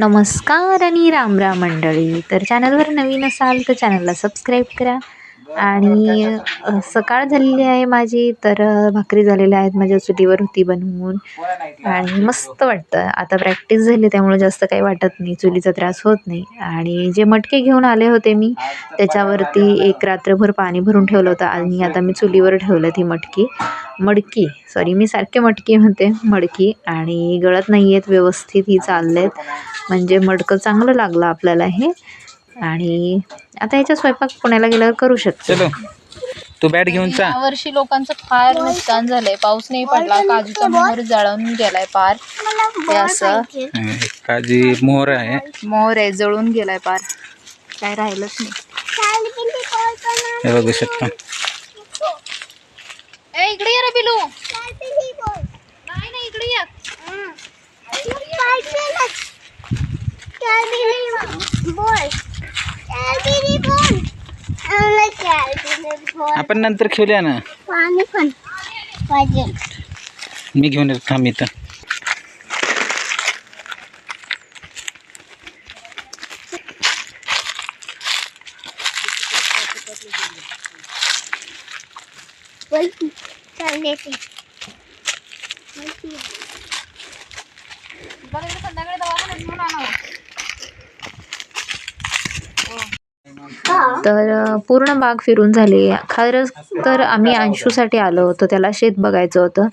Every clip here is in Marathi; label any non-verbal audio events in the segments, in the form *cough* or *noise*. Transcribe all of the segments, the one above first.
नमस्कार आणि राम राम मंडळी. तर चॅनलवर नवीन असाल तर चॅनलला सबस्क्राईब करा. आणि सकाळ झालेली आहे माझी तर भाकरी झालेल्या आहेत माझ्या चुलीवर होती बनवून. आणि मस्त वाटतं. आता प्रॅक्टिस झाली त्यामुळे जास्त काही वाटत नाही. चुलीचा त्रास होत नाही. आणि जे मटके घेऊन आले होते मी त्याच्यावरती एक रात्रभर पाणी भरून ठेवलं होतं. आणि आता मी चुलीवर ठेवलं ती मटकी. मडकी. सॉरी मी सारखे मटकी म्हणते. मडकी. आणि गळत नाही आहेत व्यवस्थित ही चाललेत. म्हणजे मडकं चांगलं लागलं आपल्याला हे. आणि आता याचा स्वयंपाक पुण्याला गेल्यावर करू शकतो. चलो. तू बॅट घेऊन चा. या वर्षी लोकांचं फार नुकसान झालंय. पाऊस नाही पडला काजूचा मोहर जळून गेलाय पार. हे असं. काजी मोहर आहे. मोहर आहे जळून गेलाय पार. काय राहिलंच नाही. हे बघू शकता. ए इकडे ये रे बिलू नाही नाही इकडे ये. आपण नंतर खेळूया ना पाणी पण पाहिजे मी घेऊन येतो थांब इथं बोल चालले ते संध्याकाळी दवाखान्यात घेऊन आणावं. तर पूर्ण बाग फिरून झाली. खरंच तर आम्ही अंशूसाठी आलो होतो. त्याला शेत बघायचं होतं.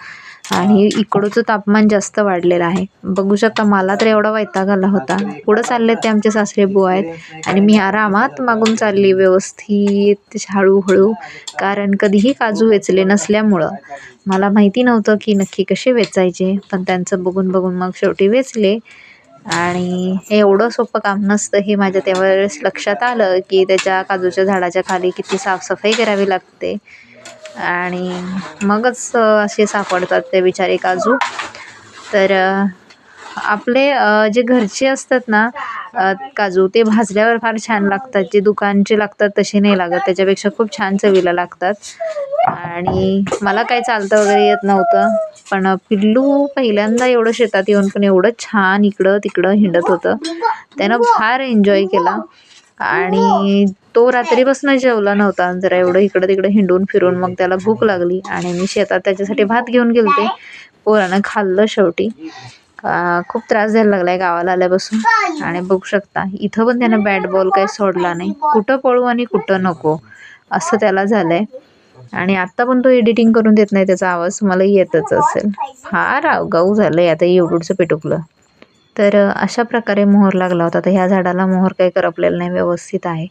आणि इकडचं तापमान जास्त वाढलेलं आहे. बघू शकता मला तर एवढा वैताग आला होता. पुढं चालले ते आमचे सासरे बुवा आहेत. आणि मी आरामात मागून चालली व्यवस्थित हळूहळू कारण कधीही काजू वेचले नसल्यामुळं. मला माहिती नव्हतं की नक्की कसे वेचायचे. पण त्यांचं बघून बघून मग शेवटी वेचले. आणि हे एवढं सोपं काम नसतं हे माझ्या त्यावेळेस लक्षात आलं की त्याच्या काजूच्या झाडाच्या खाली किती साफसफाई करावी लागते. आणि मगच असे सापडतात ते बिचारे काजू. तर आपले जे घरचे असतात ना काजू ते भाजल्यावर फार छान लागतात. जे दुकानचे लागतात तसे नाही लागत. त्याच्यापेक्षा खूप छान चवीला लागतात. आणि मला काही चालतं वगैरे येत नव्हतं. पण पिल्लू पहिल्यांदा एवढं शेतात येऊन पण एवढं छान इकडं तिकडं हिंडत होतं. त्यानं फार एन्जॉय केला. आणि तो रात्रीपासून जेवला नव्हता. जरा एवढं इकडं तिकडं हिंडून फिरून मग त्याला भूक लागली. आणि मी शेतात त्याच्यासाठी भात घेऊन गेलते. पोरानं खाल्लं शेवटी. खूप त्रास द्यायला लागलाय गावाला आल्यापासून. आणि बघू शकता इथं पण त्यानं बॅट बॉल काही सोडला नाही. कुठं पळू आणि कुठं नको असं त्याला झालंय. आणि आत्ता पण तो एडिटिंग करून देत नाही त्याचा आवाज मला येतच असेल. फार अवगाऊ झालंय आता येवडूडचं पेटुकलं. तर अशा प्रकारे मोहर लागला होता. तर ह्या झाडाला मोहर काही करपलेलं नाही व्यवस्थित आहे.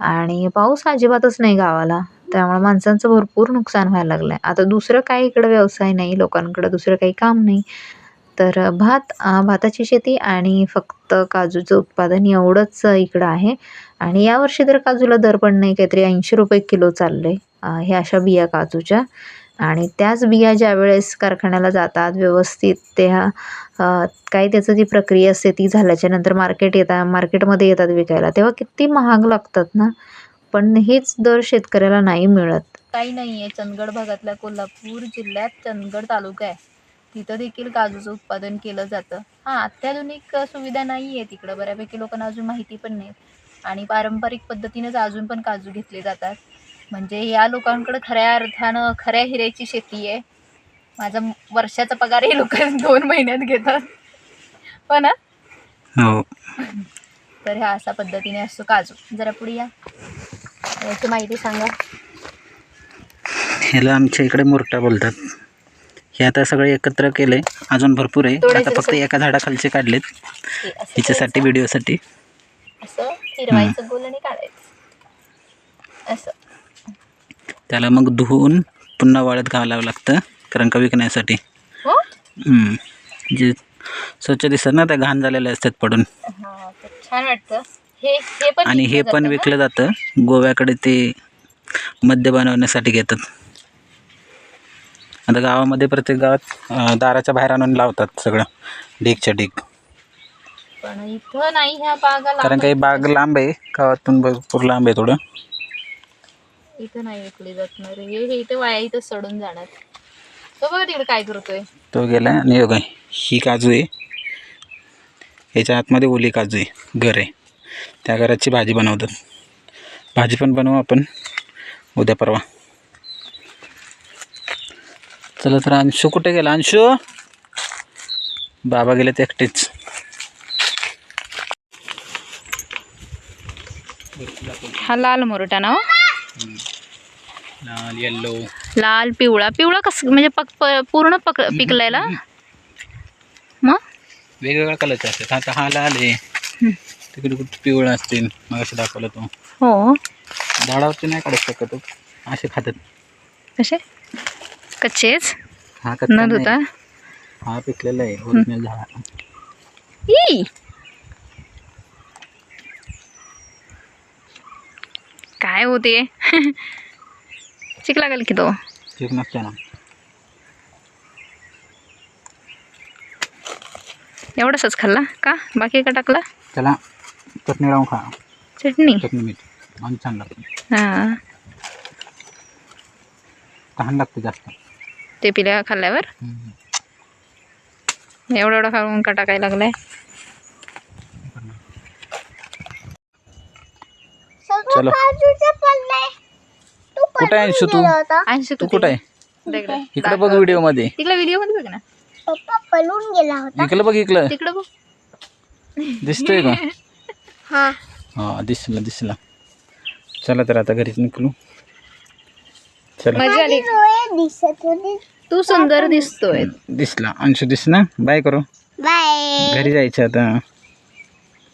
आणि पाऊस अजिबातच नाही गावाला. त्यामुळे माणसांचं भरपूर नुकसान व्हायला लागलं आहे आता दुसरं काही इकडं व्यवसाय नाही लोकांकडं दुसरं काही काम नाही. तर भात भाताची शेती आणि फक्त काजूचं उत्पादन एवढंच इकडं आहे. आणि यावर्षी तर काजूला दर पण नाही काहीतरी ऐंशी रुपये किलो चाललं आहे ह्या अशा बिया काजूच्या. आणि त्याच बिया ज्यावेळेस कारखान्याला जातात व्यवस्थित त्या काय त्याचं जी प्रक्रिया असते ती झाल्याच्यानंतर मार्केट येतात मार्केटमध्ये येतात विकायला तेव्हा किती महाग लागतात ना. पण हेच दर शेतकऱ्याला नाही मिळत. काही नाही आहे चंदगड भागातल्या कोल्हापूर जिल्ह्यात चंदगड तालुका आहे. तिथं देखील काजूचं उत्पादन केलं जातं. हां अत्याधुनिक सुविधा नाही आहे तिकडं. बऱ्यापैकी लोकांना अजून माहिती पण नाही. आणि पारंपरिक पद्धतीनेच अजून पण काजू घेतले जातात. म्हणजे या लोकांकडे खऱ्या अर्थानं खऱ्या हिऱ्याची शेती आहे. माझा वर्षाचा पगार हे लोक *laughs* दोन महिन्यात घेतात. हो ना? हो. तर ह्या अशा पद्धतीने असतो काजू. जरा पुढे या. याची माहिती सांगा. ह्याला आमच्या इकडे मुरटा बोलतात. हे आता सगळे एकत्र केले. अजून भरपूर आहे. आता फक्त एका झाडाखालचे काढलेत. हिच्यासाठी व्हिडिओसाठी. असं? फिरवायचं गोल आणि काढायचं. असं. त्याला मग धुवून पुन्हा वाळत घालावं लागतं कारण का विकण्यासाठी. हो? हम्म. जे स्वच्छ दिसतात ना त्या घाण झालेल्या असतात पडून. छान वाटतं. आणि हे पण? विकलं जातं. गोव्याकडे ते मद्य बनवण्यासाठी घेतात. आता गावामध्ये प्रत्येक गावात दाराच्या बाहेर आणून लावतात सगळं. ढीकच्या ढीक. पण इथं नाही ह्या बागा कारण काही बाग लांब आहे गावातून भरपूर लांब आहे थोडं. इथं नाही विकली हे इथं वाया इथं सडून जाणार. तो बघा तिकडे काय करतोय. तो गेला आणि बघा ही काजू आहे. याच्या आतमध्ये ओली काजू आहे घर आहे. त्या घराची भाजी बनवतात. भाजी पण बनवू आपण उद्या परवा. चला तर अंशू कुठे गेला? अंशू? बाबा गेलेत एकटेच. हा लाल मोरटा ना हो? लाल येल्लो लाल पिवळा. पिवळा कसं म्हणजे पक प- पूर्ण पक पिकलायला? मग? वेगवेगळ्या कलरचे असतात. आता हा लाल आहे. तिकडे कुठे पिवळा असतील. मग असं दाखवलं तो. हो. झाडावरती नाही काढू शकत असे खातात. कसे? कच्चेच. हा कच्चा न नाही. धुता हा पिकलेला आहे ओरिजिनल झाड काय होते *laughs* चिक लागेल की तो? ठीक नसते ना. एवढाच खाल्ला? का? बाकी का टाकला? त्याला चटणी लावून खा. चटणी? चटणी मीठ. आणि छान लागतं. हां. तहान लागते जास्त. ते पिल्या खाल्ल्यावर. एवढा एवढा खाऊन का टाकायला लागलाय? चलो. कुठं आहे अंशू तू अंशू तू कुठं आहे? इकडे बघ व्हिडिओमध्ये तिकडे व्हिडिओमध्ये बघ ना. पप्पा पळून गेला होता. इकडे बघ इकडं. तिकडे बघ. दिसतोय का? हा. हा दिसला दिसला. चला तर आता घरीच निघलो. चला. मजा आली. डोळे दिसत होते. तू सुंदर दिसतोय. दिसला. अंशू दिसला बाय करू. बाय. घरी जायचं आता.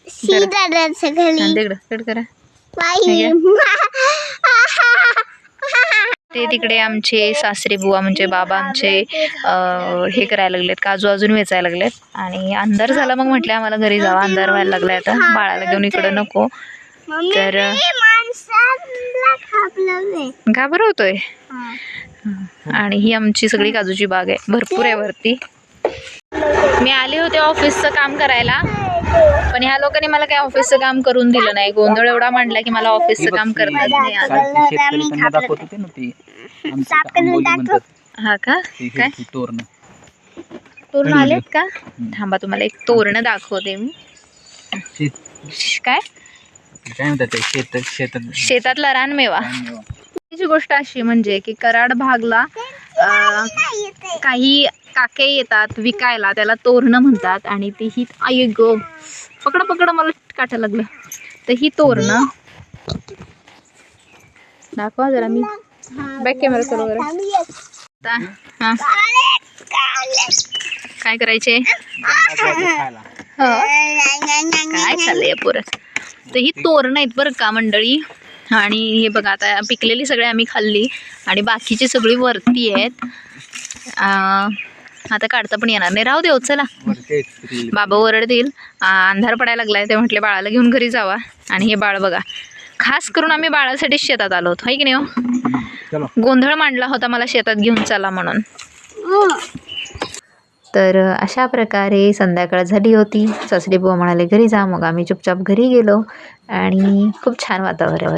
सीधा डान्स घरी. तिकडं तिकडं करा. बाय *laughs* ते तिकडे आमचे सासरे बुवा म्हणजे बाबा आमचे अं, हे करायला लागलेत. काजू अजून वेचायला लागलेत. आणि अंधार झाला मग म्हटलं आम्हाला घरी जावं. अंधार व्हायला लागलाय आता. बाळाला घेऊन इकडं नको. तर मी माणसाला खापलं घाबर होतोय आणि ही आमची सगळी काजूची बाग आहे. भरपूर आहे वरती. मी आले होते ऑफिसचं काम करायला पण ह्या लोकांनी मला काही ऑफिसचं काम करून दिलं नाही. गोंधळ एवढा मांडला की मला ऑफिसचं काम करतात नाही हा का? काय? ही तोरण. तोरण आलेत का? थांबा तुम्हाला एक तोरण दाखवते मी. काय? काय म्हणतात ते? शेत शेतात शेतातला रानमेवा. ची गोष्ट अशी म्हणजे की कराड भागला अं, काही काके येतात विकायला त्याला तोरणं म्हणतात आणि ती ही आई ग. पकड पकड मला काटा लागलं. तर ही तोरणं. दाखवा जरा मी. बॅक कॅमेरा चालू करा आता, हा. काय करायचे? काय चाललंय पुरं? तर ही तोरणं आहेत बरं का मंडळी? आणि हे बघा आता पिकलेली सगळी आम्ही खाल्ली आणि बाकीची सगळी वरती आहेत. आता काढता पण येणार नाही. राहू दे हो, चला. बाबा ओरडतील. अंधार पडायला लागलाय ते म्हटले बाळाला घेऊन घरी जावा. आणि हे बाळ बघा खास करून आम्ही बाळासाठी शेतात आलो होतो. है की नाही हो? चलो. गोंधळ मांडला होता मला शेतात घेऊन चला म्हणून. तर अशा प्रकारे संध्याकाळ झाली होती. सासरी बुवा म्हणाले घरी जा. मग आम्ही चुपचाप घरी गेलो आणि खूप छान वातावरण.